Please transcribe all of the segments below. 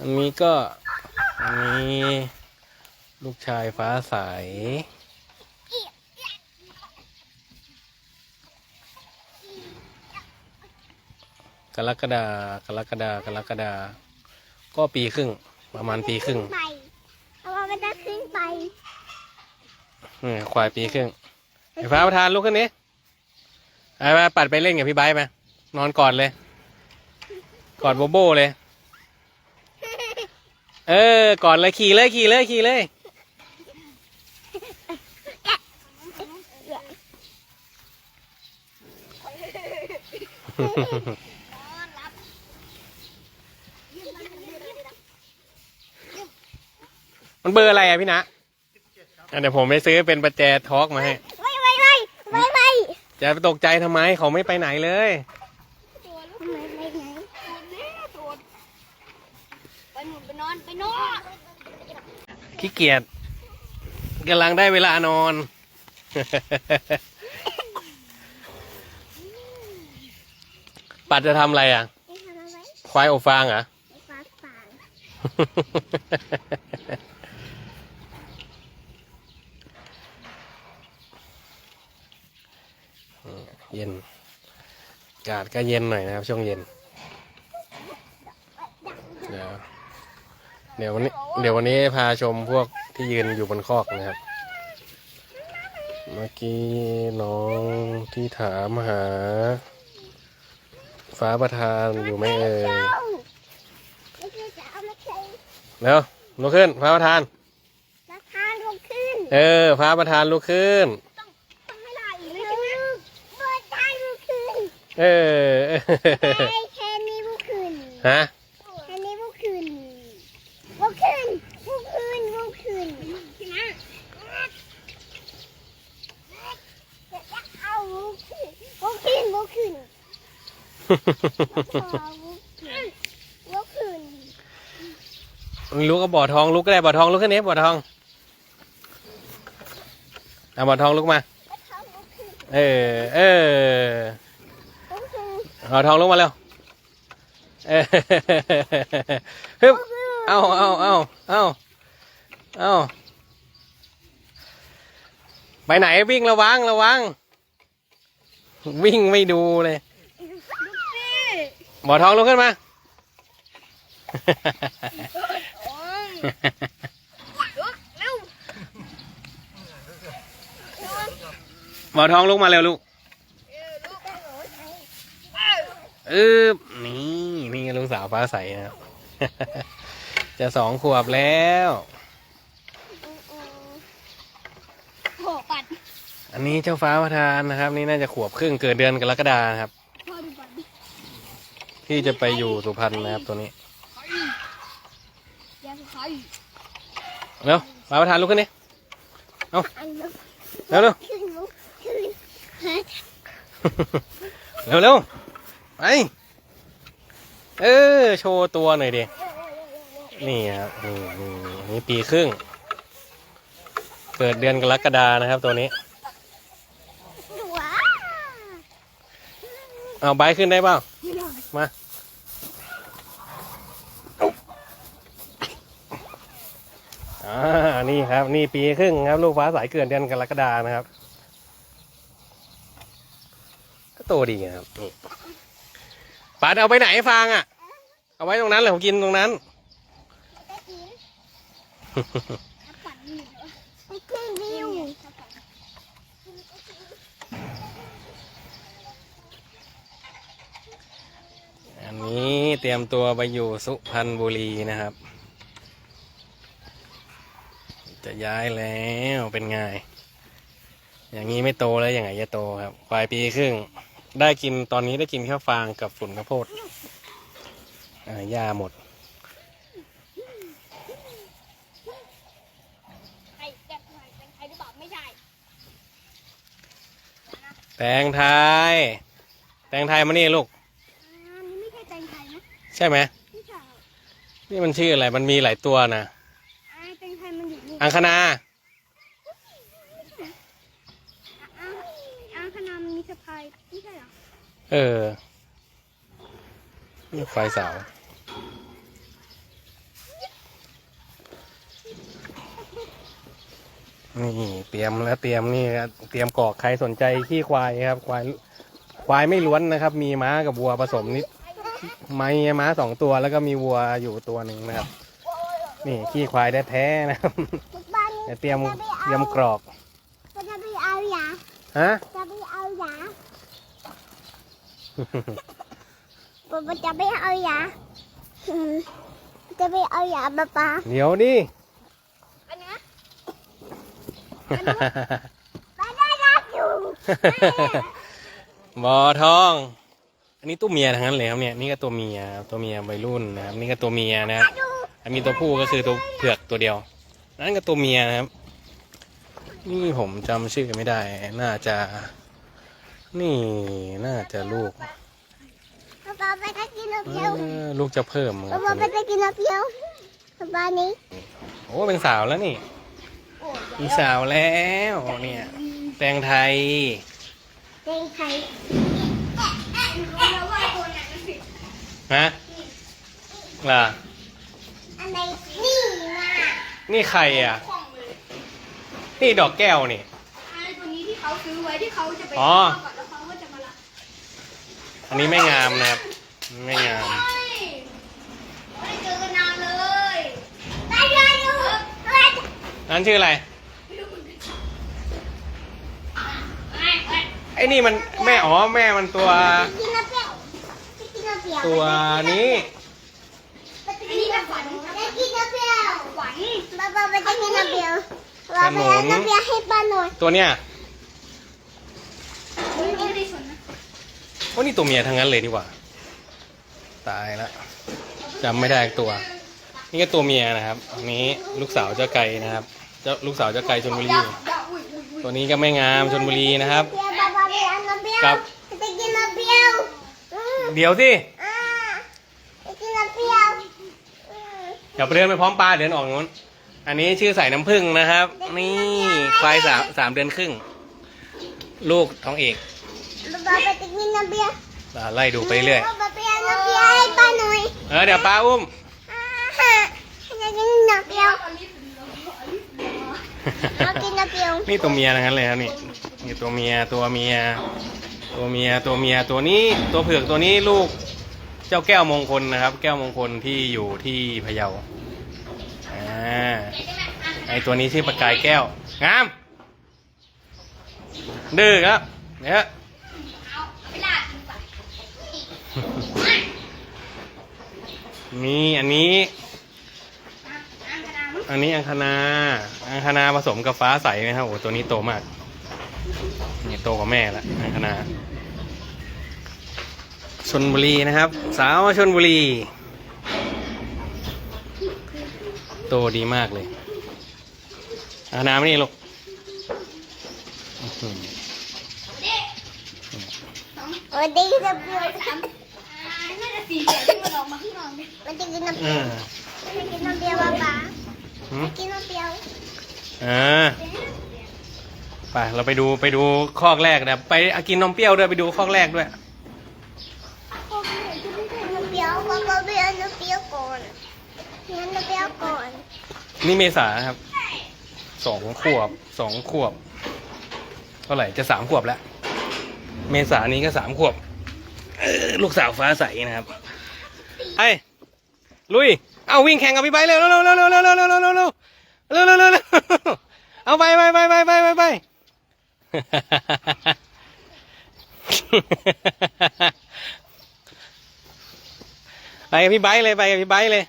อันนี้ก็อันนี้ลูกชายฟ้าใสกรกฎากรกฎากรกฎาก็ปีครึ่ง ประมาณปีครึ่งไปเอาว่ามันจะขึ้นไปนี่ควายปีครึ่งไอ้ฟ้าประธานลุกขึ้นนี้ไอ้มาปัดไปเล่นกับพี่ไบร์ทมานอนกอดเลย กอดโบโบเลย เออกอดเลยขี่เลยขี่เลยขี่เลยมันเบอร์อะไรอะพี่นะอะเดี๋ยวผมไปซื้อเป็นประแจทอล์กมาให้ ไม่ไม่ไม่ไม่ไม่จะไปตกใจทำไมเขาไม่ไปไหนเลย ขี้เกียจกำลังได้เวลานอน ปัดจะทำอะไรอะไม่ทำอะไรควายอบฟางเหรอะไม่ฟ้าฝางเย็นอากาศก็เย็นหน่อยนะครับ ช่วงเย็นเดี๋ยว เดี๋ยววันนี้เดี๋ยววันนี้พาชมพวกที่ยืนอยู่บนคอกนะครับ เมื่อกี้น้องที่ถามหา ฟ้าประธานอยู่ไหมเอ่ยไม่ใช่จะเอามาใช้แล้วลุกขึ้น ฟ้าประธานราคาลงขึ้น เออ ฟ้าประธานลุกขึ้นต้องให้ได้อีกเลยเบิดได้ลงขึ้นเออไอ้แค่นี้บุขึ้น ฮะ แค่นี้บุขึ้นบุขึ้นบุขึ้นบุขึ้นนะจะเอาบุขึ้นบุขึ้นบุขึ้น เอาบุขึ้นบุขึ้นลุกก็บ่อทองลุกก็ได้บ่อทองลุกขึ้นนี้บ่อทองเอาบ่อทองลุกมา เออเออบ่อทองลุกมาเร็วเออฮึบเอาเอาเอาเอาเอาไปไหนวิ่งระวังระวัง วิ่งไม่ดูเลย บ่อทองลุกขึ้นมาเร็วบ่อทองลุกมาเร็วลูกเออนี่นี่ลูกสาวฟ้าใสนะครับ จะสองขวบแล้วโหปัดอันนี้เจ้าฟ้าประธานนะครับ นี่น่าจะขวบครึ่งเกิดเดือนกรกฎานะครับพ่อดูปัดดิ ที่จะไปอยู่สุพรรณนะครับตัวนี้ยาสุดท้ายเร็วฟ้าประธานลุกขึ้นนี่อันนั้นเร็วเร็วขึ้นบุขึ้นฮะเร็วเร็วไปเออโชว์ตัวหน่อยดินี่ครับนี่นี่นี่ปีครึ่ง เกิดเดือนกรกฎานะครับตัวนี้ว้าเอาใบขึ้นได้เปล่า มาอ่านี่ครับ นี่ปีครึ่งครับ ลูกฟ้าสายเกิดเดือนกรกฎานะครับ ก็โตดีครับนี่ป๋าเอาไปไหนฟางอะ เอาไว้ตรงนั้นเลยผมกินตรงนั้นได้กินปัดนี่ไปขึ้นวิว อันนี้เตรียมตัวไปอยู่สุพรรณบุรีนะครับ จะย้ายแล้วเป็นไง อย่างนี้ไม่โตแล้วอย่างไงจะโตครับ ควายปีครึ่ง ได้กินตอนนี้ได้กินแค่ฟางกับฝุ่นข้าวโพดอ่าหญ้าหมดใครแกะใครเป็นใครหรือเปล่าไม่ใช่แตงไทย แตงไทยมานี่ลูก ใช่ไหมไม่ใช่นี่มันชื่ออะไรมันมีหลายตัวนะอ่าเป็นใครมัอังคณาอ่มีสะพายไม่ใช่เหรอเออนี่ควายสาว นี่เตรียมแล้วเตรียมนี่ครับเตรียมกอกใครสนใจขี่ควายครับ ควายควายไม่ล้วนนะครับ มีม้ากับวัวผสมนิด ไม่ม้าสองตัวแล้วก็มีวัวอยู่ตัวหนึ่งนะครับ นี่ขี้ควายแท้ๆนะครับบ้านนี้เดี๋ยวเตรียมเตรียมกรอกจะไปเอาหยาฮะจะไปเอาหยาป๊าป๊าจะไปเอาหยาอืมจะไปเอาหยาป๊าป๊าเดี๋ยวดิอันเนี้ยป๊าได้รักอยู่บอทองอั นนี้ตัวเมียทั้งนั้นเลยครับเนี่ยนี่ก็ตัวเมียตัวเมียวัยรุ่นนะครับนี่ก็ตัวเมียนะครับอันนี้ตัวผู้ก็คือตัวเผือกตัวเดียว นั่นก็ตัวเมียนะครับ นี่ผมจำชื่อไม่ได้ น่าจะ นี่น่าจะลูกป๊าป๊าไปได้กินนมเอเพียวอลูกจะเพิ่มคป๊ารับป๊าไปได้กินนมเพียวป๊าป๊านี้โอ้เป็นสาวแล้วนี่มีสาวแล้วเนี่ยแตงไทยเด็กไทย แล้วว่าตัวไหนมันผิด ฮะล่ะอันไหนนี่มานี่ใครอะของเลยนี่ดอกแก้วนี่ไอ้ตัวนี้ที่เขาซื้อไว้ที่เขาจะไปอ๋อเข้าก่อนแล้วเขาก็จะมารับอันนี้ไม่งามนะครับ ไม่งามใช่ไม่ได้เจอกันนานเลยได้เลยอยู่เฮ้ยนั่นชื่ออะไรไม่รู้เหมือนกันไม่ไม่ไอ้นี่มันแม่อ๋อแม่มันตัว ตัวนี้นี่เป็นขวัญไปกินน้ำเปรี้ยวขวัญบ้าบ้าไปได้กินน้ำเปรี้ยวขนมน้ำเปรี้ยวให้ป้าหน่อยตัวเนี้ยว่านี่ตัวเมียทั้งนั้นเลยนี่ว่าตายละจำไม่ได้ตัว นี่ก็ตัวเมียนะครับอันนี้ลูกสาวเจ้าไก่นะครับ เจ้าลูกสาวเจ้าไก่ชนบุรี ตัวนี้ก็ไม่งามชนบุรีนะครับกับเดี๋ยวสิ เดี๋ยวไปเดินไปพร้อมปลาเดินออกนู้น อันนี้ชื่อใส่น้ำผึ้งนะครับ นี่ควายสามสามเดือนครึ่ง ลูกท้องเอกป๊าป๊าไปกินนมเพียวอ่าไล่ดูไปเรื่อยป๊าป๊าไปเอานมเพียวให้ป้าหน่อยเออเดี๋ยวปลาอุ้มอ่าฮะจะกินนมเพียวเอาลิฟต์ลงเอาลิฟต์ลงมามากินนมเพียวนี่ตัวเมียทั้งนั้นเลยครับนี่นี่ตัวเมียตัวเมีย ตัวเมียตัวเมียตัวนี้ ตัวเผือกตัวนี้ลูก เจ้าแก้วมงคลนะครับ แก้วมงคลที่อยู่ที่พะเยาอ่าไอตัวนี้ชื่อประกายแก้ว งาม ดื้อครับเนี่ยเอาไปลาดกินไปนี่อันนี้ อันนี้อังคณาอังคณาผสมกับฟ้าใสนะครับโอ้ตัวนี้โตมาก นี่โตกว่าแม่ละอังคณา ชนบุรีนะครับ สาวชนบุรี โตดีมากเลยอังคณาไม่นี่ลูกอื้อหือโอ้ดีนมเพียวสามอ่าน่าจะสี่เดือนที่มันออกมาข้างนอกเนี่ยมันจะกินนมเอเพียวอไปกินนมเพียวป๊าป๊าหืไปมกินนมเพียวอ่าไปเราไปดูไปดูคอกแรกนะไปเอากินนมเปรี้ยวด้วยไปดูคอกแรกด้วย โอ้ยกินนมเพียวป๊าป๊าไปเอานมเพียวก่อนกินนมเพียวก่อน นี่เมษาครับ สองขวบ สองขวบ เท่าไหร่จะสามขวบแล้ว เมษานี้ก็สามขวบ ลูกสาวฟ้าใสนะครับ ไอ้ลุย เอาวิ่งแข่งกับพี่ใบเลยเร็วเร็วเร็วเร็วเร็วเร็วเร็วเร็วเร็วเร็วเร็วเอาไปไปไปไปไปไปไปไปกับพี่ไบเลยไปกับพี่ไบเลย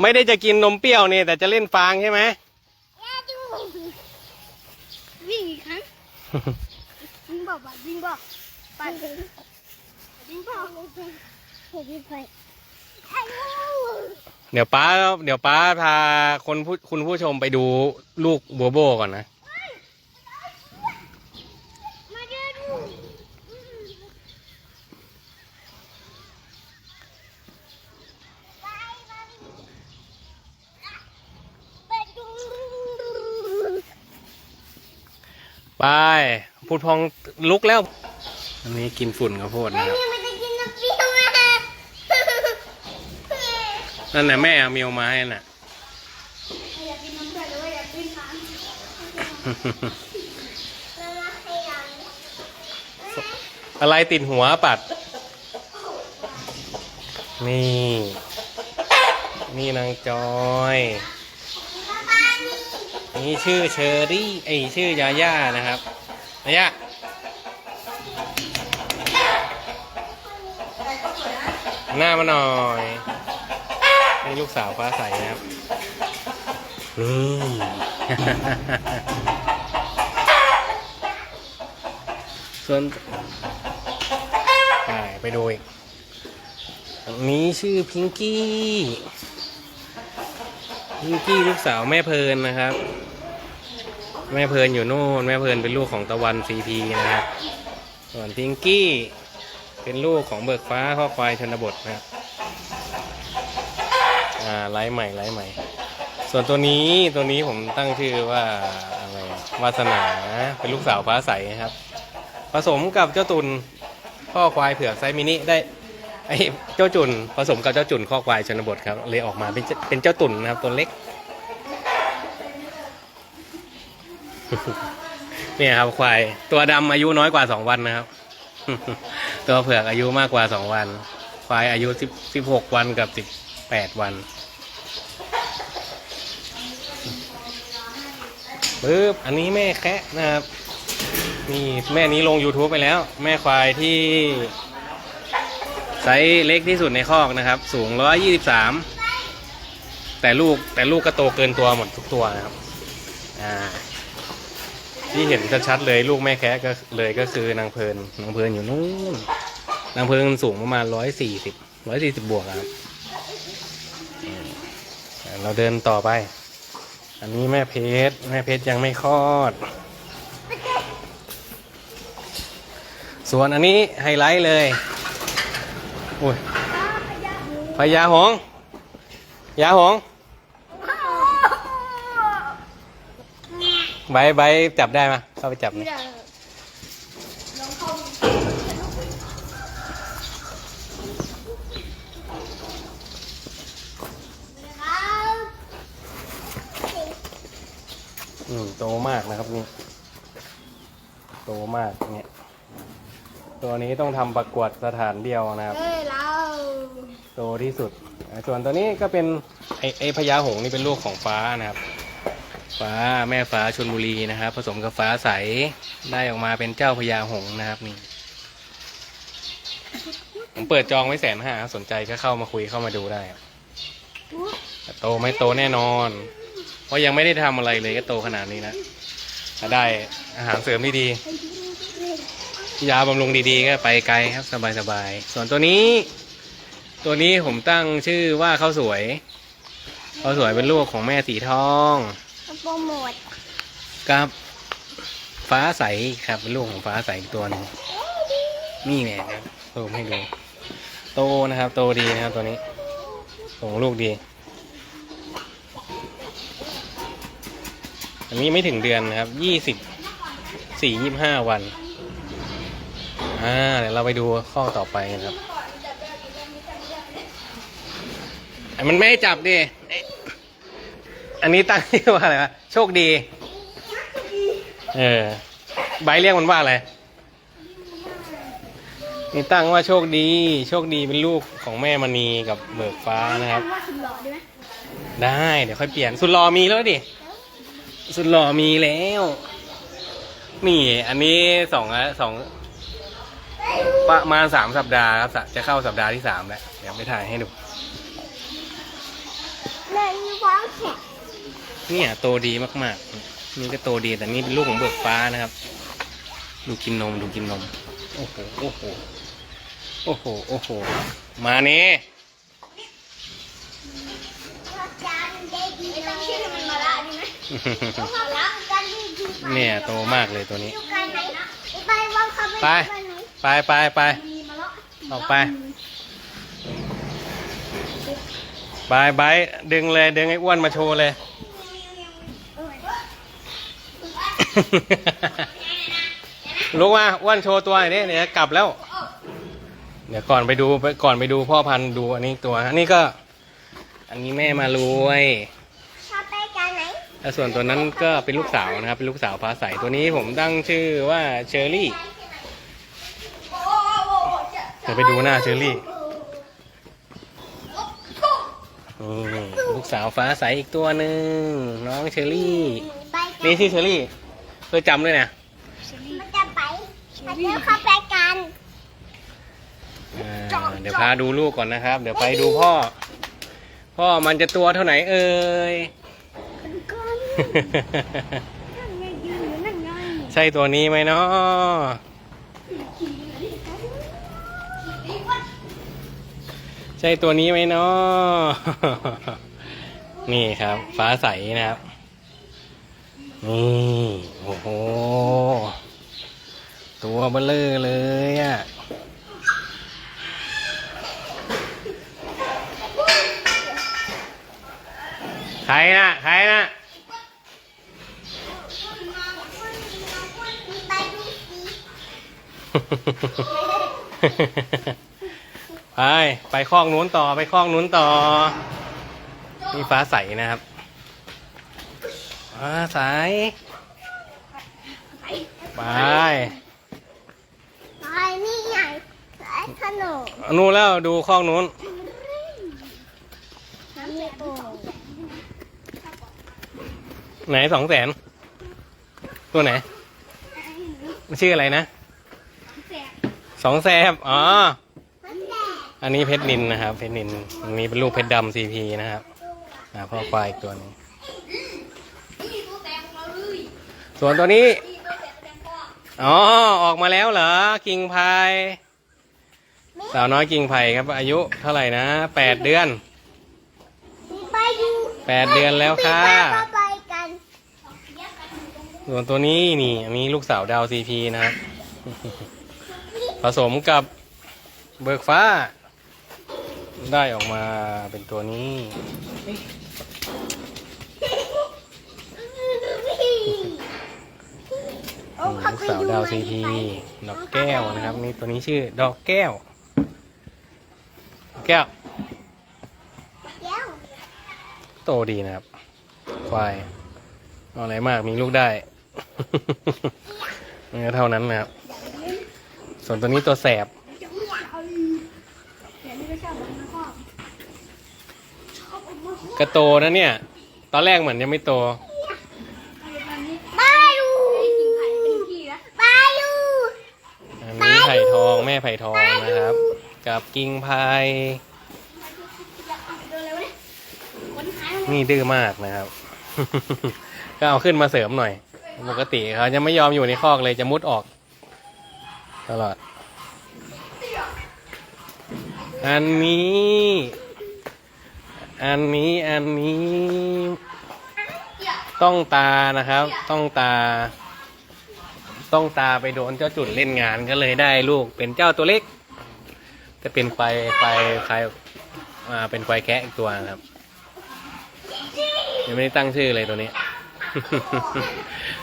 ไม่ได้จะกินนมเปรี้ยวนี่แต่จะเล่นฟางใช่ไหมวิ่งอีกครั้งวิ่งบอกว่าวิ่งบอกไปวิ่งบอกเฮ้ยพี่ไปเดี๋ยวป้าเดี๋ยวป้าพาคนผู้คุณผู้ชมไปดูลูกบัวโบก่อนนะ ไปพูดพองลุกแล้วอันนี้กินฝุ่นข้าวโพดนะครับนั่นแหละแม่เอาเมียวมาให้น่ะอะไรติดหัวปัด นี่ นี่นางจอย นี่ชื่อเชอรี่ไอชื่อยาย่านะครับยาย่าหน้ามาหน่อยนี่ลูกสาวฟ้าใสนะครับนี่ส่วนไปไปดูอีกนี้ชื่อพิงกี้ พิงกี้ลูกสาวแม่เพลินนะครับ แม่เพลินอยู่นู่น แม่เพลินเป็นลูกของตะวันซีพีนะครับ ส่วนพิงกี้เป็นลูกของเบิกฟ้าข้อควายชนบทนะครับอ่าไลฟ์ใหม่ไลฟ์ใหม่ ส่วนตัวนี้ตัวนี้ผมตั้งชื่อว่าอะไรวาสนาเป็นลูกสาวฟ้าใสนะครับ ผสมกับเจ้าตุนข้อควายเผือกไซมินิได้ ไอ้เจ้าจุนผสมกับเจ้าจุนข้อควายชนบทครับ เลยออกมาเป็นเจ้าเป็นเจ้าตุนนะครับ ตัวเล็ก เนี่ยครับควาย ตัวดำอายุน้อยกว่าสองวันนะครับ ตัวเผือกอายุมากกว่าสองวัน ควายอายุสิบสิบหกวันกับสิบแปดวันปึ๊บอันนี้แม่แคะนะครับ นี่แม่นี้ลง YouTube ไปแล้ว แม่ควายที่ ไซส์เล็กที่สุดในคอกนะครับ สูง 123 แต่ลูกแต่ลูกก็โตเกินตัวหมดทุกตัวนะครับอ่าที่เห็นชัดๆเลยลูกแม่แคะก็เลยก็คือนางเพลินนางเพลินอยู่นู่นนางเพลินสูงประมาณ 140 140 บวกครับอ่าเราเดินต่อไป อันนี้แม่เพชรแม่เพชรยังไม่คลอด ส่วนอันนี้ไฮไลท์เลย อุ้ยพญาหงส์ยาหงส์ใบใบจับได้ไหมเข้าไปจับหน่อยครับอืมโตมากนะครับนี่โตมากเนี่ยตัวนี้ต้องทำประกวดสถานเดียวนะครับเฮ้ยเราโตที่สุด ส่วนตัวนี้ก็เป็นไอไอพญาหงส์นี่เป็นลูกของฟ้านะครับ ฟ้าแม่ฟ้าชนบุรีนะครับ ผสมกับฟ้าใสได้ออกมาเป็นเจ้าพญาหงส์นะครับนี่ผมเปิดจองไว้แสนห้าสนใจก็เข้ามาคุยเข้ามาดูได้ครับโตไม่โตแน่นอน เพราะยังไม่ได้ทำอะไรเลยก็โตขนาดนี้นะถ้าได้อาหารเสริมที่ดียาบำรุงดีๆก็ไปไกลครับสบายๆส่วนตัวนี้ ตัวนี้ผมตั้งชื่อว่าข้าวสวยข้าวสวยเป็นลูกของแม่สีทองโปรโมทกับ ฟ้าใสครับเป็นลูกของฟ้าใสอีกตัวหนึงนี่เนี่ยนะเพิ่มให้ดู โตนะครับ โตดีนะครับตัวนี้ส่งลูกดี อันนี้ไม่ถึงเดือนนะครับ ยี่สิบสี่ยี่ห้าวัน อ่า เดี๋ยวเราไปดูข้อต่อไปนะครับไอ้ มันไม่ให้จับดิเอ๊ะอันนี้ตั้งชื่อว่าอะไรวะ โชคดี เออ ใบเรียกมันว่าอะไร นี่ตั้งว่าโชคดี โชคดีเป็นลูกของแม่มณีกับเบิกฟ้านะครับ ว่าสุดหล่อได้ไหมได้ เดี๋ยวค่อยเปลี่ยน สุดหล่อมีแล้วดิ สุดหล่อมีแล้ว นี่ อันนี้สองอะสองประมาณสามสัปดาห์ครับสะจะเข้าสัปดาห์ที่สามแล้ว เดี๋ยวไปถ่ายให้ดู เลยมีว้าวแข็งเนี่ยโตดีมากๆ นี่ก็โตดีแต่นี่เป็นลูกของเบิกฟ้านะครับ ดูกินนมดูกินนม โอ้โห โอ้โห โอ้โห โอ้โห มานี่จานได้ดีไอ้เลตั้งยชื่อให้มันมาละดีไหมมาละกันดีดีเนี่ยโตมากเลยตัวนี้อยู่กันไหนนะไปวางเขาไป ไป ไป ไปมีมาละออกไป บายบายดึงเลยดึงไอ้อ้วนมาโชว์เลย ลุกมาอ้วนโชว์ตัวหน่อยดิเดี๋ยวกลับแล้ว เดี๋ยวก่อนไปดูไปก่อนไปดูพ่อพันธุ์ดูอันนี้ตัวอันนี้ก็ อันนี้แม่มารวยชอบไปกันไหนแล้วส่วนตัวนั้นก็เป็นลูกสาวนะครับ เป็นลูกสาวฟ้าใสตัวนี้ผมตั้งชื่อว่าเชอรี่เดี๋ยวไปดูหน้าเชอรี่ นี่ลูกสาวฟ้าใสอีกตัวหนึ่งน้องเชอรี่ ไปกันี่ชื่อเชอรี่เพื่อจำด้วยนะมันจะไปมันจะเข้าไปกันอ่าเดี๋ยวพาดูลูกก่อนนะครับ เดี๋ยวไปดูพ่อ พ่อมันจะตัวเท่าไหนเอ่ยนั่นไงยืนอยู่นั่นไง ใช่ตัวนี้ไหมเนาะ ใช่ตัวนี้ไหมเนาะนี่ครับ ฟ้าใสนะครับ นี่โอ้โห ตัวเบลเลอร์เลยอะ่ะใครนะใครนะไปดูสิ ไปไปคลองนู้นต่อไปคลองนู้นต่อนี่ฟ้าใสนะครับฟ้าใสไปไปนี่ไงสายถนนนู่นแล้วดูคลองนู้นน้ำไม่โป่งไหนสองแสนตัวไหนมันชื่ออะไรนะแสบสองแสบอ๋อมันแดด อันนี้เพชรนินนะครับ เพชรนินอันนี้เป็นลูกเพชรดำซีพีนะครับอ่าพ่อควายอีกตัวหนึงนี่ตัวแสบของเราเลยส่วนตัวนี้นี่ตัวแสบแสดงพ่ออ๋อ ออกมาแล้วเหรอ กิ่งไผ่สาวน้อยกิ่งไผ่ครับ อายุเท่าไหร่นะแปดเดือนไปดูแปดเดือนแล้วค่ะไปไปกันส่วนตัวนี้นี่อันนี้ลูกสาวดาวซีพีนะครับ ผสมกับเบิกฟ้า ได้ออกมาเป็นตัวนี้ โอ้นี่เขาลูกไปสาวดูดาวซีพีดอกแก้วนะครับ นี่ตัวนี้ชื่อดอกแก้ว แก้วเดี๋ยวโตดีนะครับ ควายเอาอะไรมากมีลูกได้ นี่ก็เท่านั้นนะครับ ส่วนตัวนี้ตัวแสบ เดี๋ยวนี่ก็ชอบมันนะพ่อชอบมันมา กระโตนะเนี่ย ตอนแรกเหมือนยังไม่โตไปูไปูอันนี้ไผ่ทองแม่ไผ่ทองนะครับ กับกิ่งไผ่นี่ดื้อมากนะครับ ก็เอาขึ้นมาเสริมหน่อย ปกติเขาจะไม่ยอมอยู่ในคอกเลยจะมุดออกตลอด อันนี้ อันนี้อันนี้ ต้องตานะครับ ต้องตา ต้องตาไปโดนเจ้าจุดเล่นงานก็เลยได้ลูกเป็นเจ้าตัวเล็ก จะเป็นควายควายควายอ่าเป็นควายแคะอีกตัวนะครับ ยังไม่ได้ตั้งชื่อเลยตัวนี้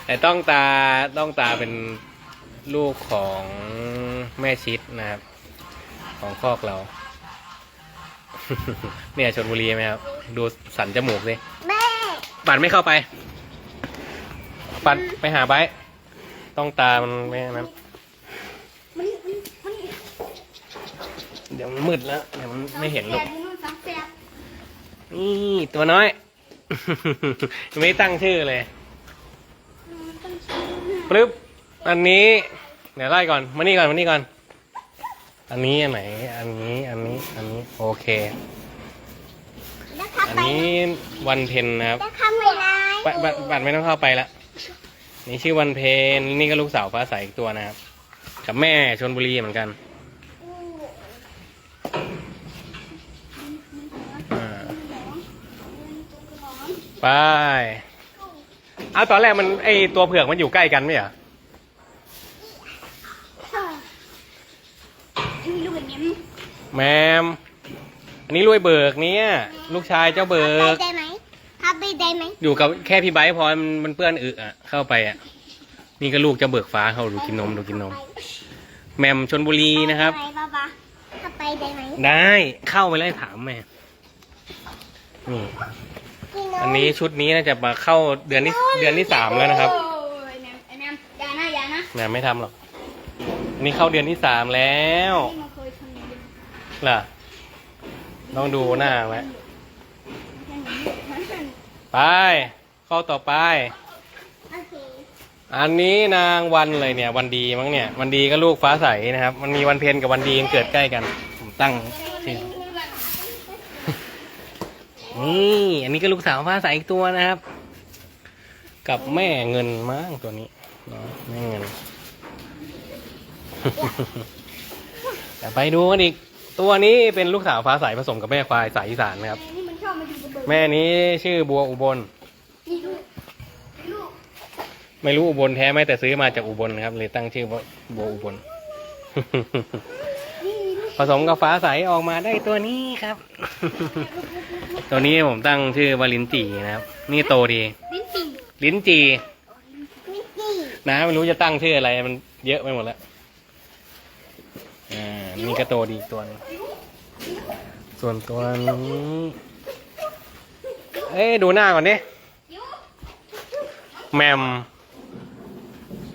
แต่ต้องตาต้องตาเป็นลูกของแม่ชิดนะครับ ของคอกเรา เนี่ยชนบุรีไหมครับ ดูสันจมูกสิแม่ปัดไม่เข้าไป ปัดไปหาไปต้องตามันไม่นั้น มันมันเดี๋ยวมันมืดแล้ว เดี๋ยวมันไม่เห็นแสลูกบมันสองแสบนี่ตัวน้อยยังไม่ได้ตั้งชื่อเลยมันต้องชื่อปึ๊บ อันนี้ เดี๋ยวไล่ก่อน มานี่ก่อน มานี่ก่อน อันนี้อันไหน อันนี้ อันนี้ อันนี้ โอเค แล้วขับอันไปนี้วันเพ็ญนะครับแล้วขับไปไหนบัตรบัตรบัตรไม่ต้องเข้าไปละ นี่ชื่อวันเพ็ญนี่ก็ลูกสาวฟ้าใสอีกตัวนะครับ กับแม่ชนบุรีเหมือนกัน อ่า ไป เอาตอนแรกมันไอตัวเผือกมันอยู่ใกล้กันไหมเหรออันนี้ลูกเงี้ย แมม อันนี้รวยเบิกเนี่ย ลูกชายเจ้าเบิขับกไปได้ไหมขับไปได้ไหมอยู่กับแค่พี่ไบร์ทพอมันมันเปื้อนอึอะเข้าไปอะ นี่ก็ลูกเจ้าเบิกฟ้าเขาดูกินนมดูกินนม แมมชนบุรีนะครับไปบ้าบ้าขับไปได้ไหมได้เข้าไปเลยถามแม่นี่กินนมอันนี้ชุดนี้น่าจะมาเข้าเดือนที่เดือนที่สามแล้วนะครับ โอ้ยแมมไอ้แมมอย่านะอย่านะ แม่ไม่ทำหรอกอันนี้เข้าเดือนที่สามแล้วนี่มั ล่ะต้องดูหน้าไว้อย่างนี้มันเป็นไปเข้าต่อไปโอเคอันนี้นางวันเลยเนี่ย วันดีมั้งเนี่ย วันดีก็ลูกฟ้าใสนะครับ มันมีวันเพ็ญกับวันดีเกิดใกล้กัน ผมตั้งชื่อนี่อันนี้ก็ลูกสาวฟ้าใสอีกตัวนะครับ กับแม่เงินมั้งตัวนี้เนาะแม่เงินแต่ไปดูกันอีก ตัวนี้เป็นลูกสาวฟ้าใสผสมกับแม่ควายสายอีสานนะครับ นี่มันชอบมาดูกระเบิดแม่นี้ชื่อบัวอุบล นี่ลูกนี่ลูกไม่รู้อุบลแท้ไหมแต่ซื้อมาจากอุบลนะครับ เลยตั้งชื่อว่าบัวอุบล นี่ลูกผสมกับฟ้าใสออกมาได้ตัวนี้ครับ ตัวนี้ผมตั้งชื่อว่าลิ้นจี่นะครับ นี่โตดี ลิ้นปี่ลิ้นจี่มิกกี้นะไม่รู้จะตั้งชื่ออะไรมันเยอะไปหมดแล้วอ่า นี่ก็โตดีอีกตัวหนึงส่วนตัวนี้เอ้ยดูหน้าก่อนดิแมม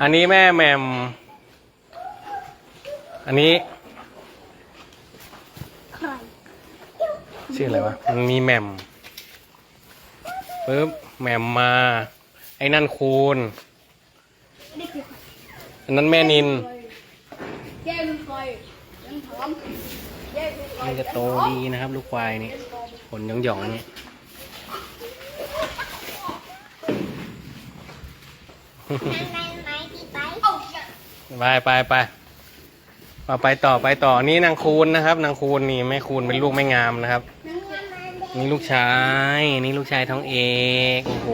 อันนี้แม่แมม อันนี้ชื่ออะไรวะ มันมีแหม่มปึ๊บแหม่มมา ไอ้นั่นคูณนี่คือใครอันนั้นแม่นิน แย่ลุงคอยยังพร้อมแย่ลุงคอย มันจะโตดีนะครับ ลูกควายนี่ผลหยองหยองๆนี่นั่งในไม้ที่ไปเอ้าเชี่ยไปไปไปเอาไปต่อไปต่อนี่นางคูณนะครับ นางคูณนี่แม่คูณเป็นลูกไม่งามนะครับนั่งเล่นนี่ลูกชายนี่ลูกชายท้องเอกโอ้โห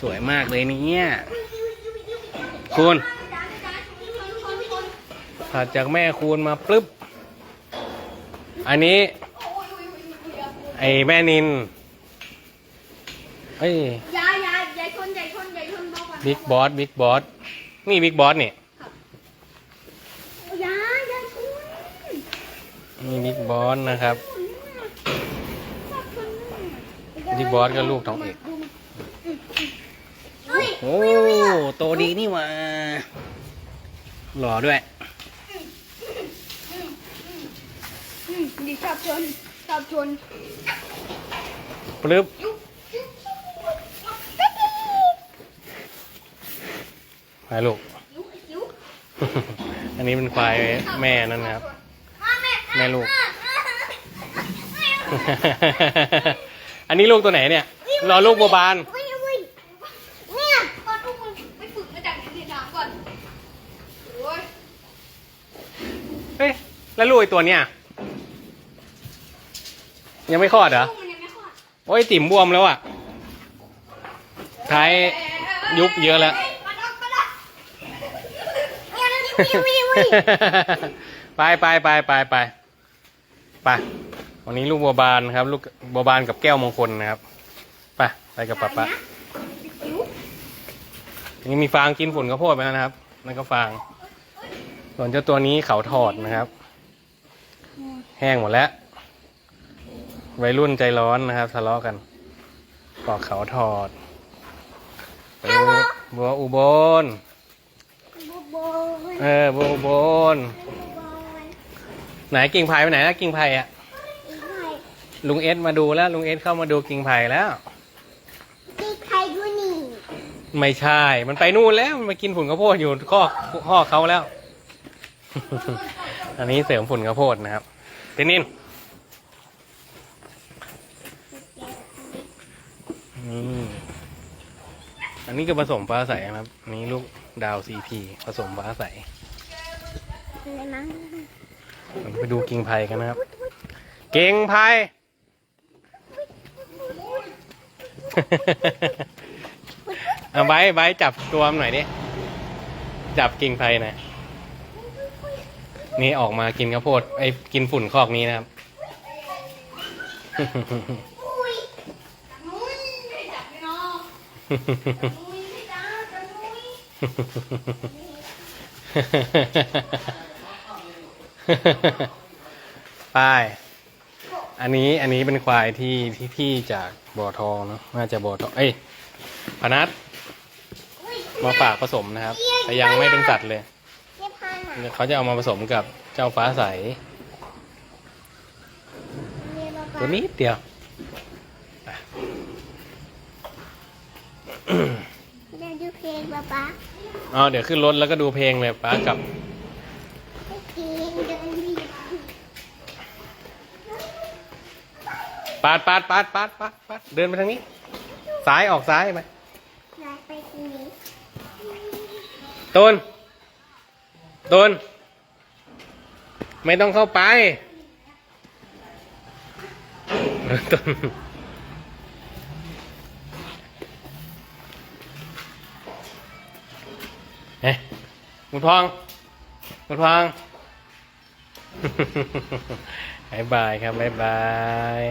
สวยมากเลยเนี่ยคูณถัดจากแม่คูณมาปึ๊บ อันนี้ ไอแม่นินเอ้ยยายยายยายชนยายชนยายชนบอกว่าบิ๊กบอสบิ๊กบอสนี่บิ๊กบอสนี่ยายยายชนนี่บิ๊กบอสนะครับบิ๊กบอสก็ลูกท้องเอกเฮ้ยโอ้โตดีนี่หว่าหล่อด้วย อืม ดีชอบชนชอบชนปลึบไปลูกยิ้วยิ้วอันนี้เป็นควายแม่นั่นนะครับ แม่ลูก อันนี้ลูกตัวไหนเนี่ย รอลูกบัวบานวิ่งวิ่งเนี่ยตอนลูกมึงไปฝึกมาจากไหนเนี่ยถามก่อนโอ้ยเฮ้ย แล้วลูกไอตัวเนี้ย ยังไม่คลอดเหรอ ลูกมันยังไม่คลอดโอ้ยติ่มบวมแล้วอะ ท้ายยุบเยอะแล้ว มาดอกมาดอกเนี่ยนะวิ่งวิ่งวิ่งไปไปไปไปไปไปวันนี้ลูกบัวบานครับ ลูกบัวบานกับแก้วมงคลนะครับ ไปไปกับป๊าป๊ายังมีฟางกินฝุ่นข้าวโพดไปแล้วนะครับนั่นก็ฟาง ส่วนเจ้าตัวนี้เขาถอดนะครับ แห้งหมดแล้ว วัยรุ่นใจร้อนนะครับทะเลาะกันปอกเขาถอดเออบัวอุบลบูบูเออบัวอุบลไหนกิ่งไผ่ไปไหนนะกิ่งไผ่อะอีกหน่อยลุงเอสมาดูแล้ว ลุงเอสเข้ามาดูกิ่งไผ่แล้วที่ใครดูนี่ไม่ใช่ มันไปนู่นแล้วมันมากินฝุ่นข้าวโพดอยู่ข้อข้อเขาแล้ว อันนี้เสริมฝุ่นข้าวโพดนะครับเทนนินนี่ อันนี้ก็ผสมฟ้าใสนะครับอันนี้ลูกดาวซีพีผสมฟ้าใสอะไรมั้งไปดูกิ่งไผ่กันนะครับกิ่งไผ่ เอาไว้ไว้จับตัวมันหน่อยดิ จับกิ่งไผ่หน่อยนี่ออกมากินข้าวโพดไอ้กินฝุ่นคอกนี้นะครับ นุ้ยไม่จับไม่เนาะนุ้ย ไม่จับจะนุ้ยไปอันนี้อันนี้เป็นควายที่ที่พี่จากบ่อทองเนาะน่าจะบ่อทองเอ้ยพนัทมาฝากผสมนะครับ แต่ยังไม่เป็นสัตว์เลยเรียบพันอะเขาจะเอามาผสมกับเจ้าฟ้าใสเรียบพัตัวนนี้เดียว เดี๋ยวดูเพลงป๊าป๊าอ๋อเดี๋ยวขึ้นรถแล้วก็ดูเพลงเลยป้ากับ เพลงเดินดีปาดปาดปาดปาดปาดปาดเดินไปทางนี้ ซ้ายออกซ้ายไปไหนไปทีนี้ตูนตูนไม่ต้องเข้าไปตูน เอ๊ะหมุนพองหมุนพองบายบายครับบายบาย